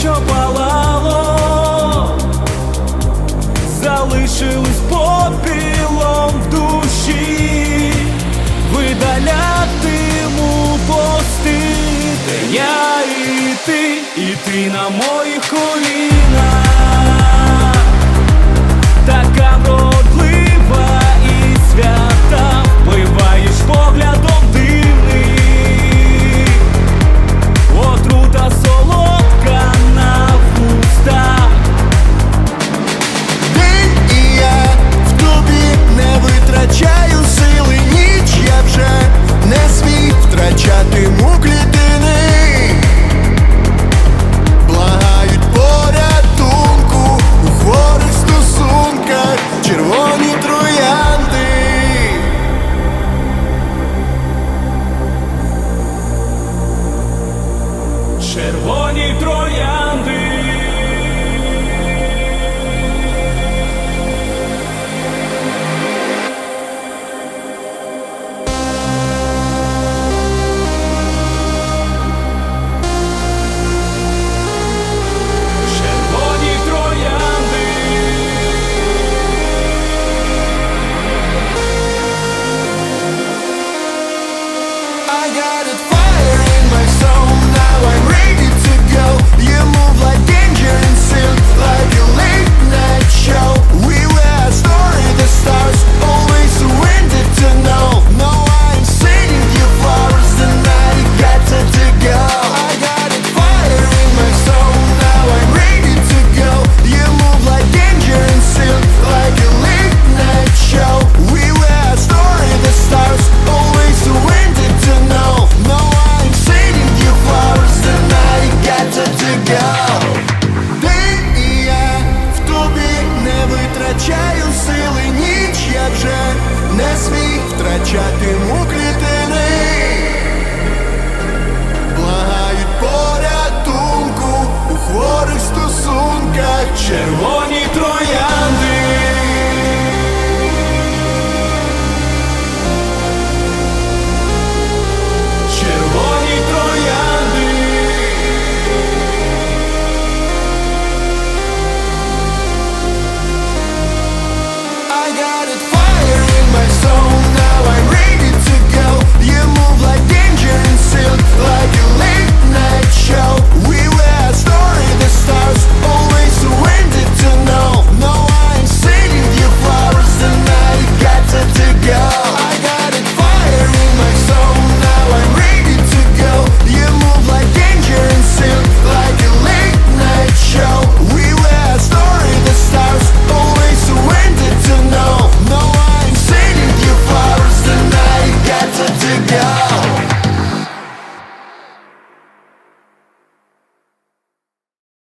що палало, залишились попілом в душі, видалятиму пости, де я і ти, і ти на моїх колінах. Shadow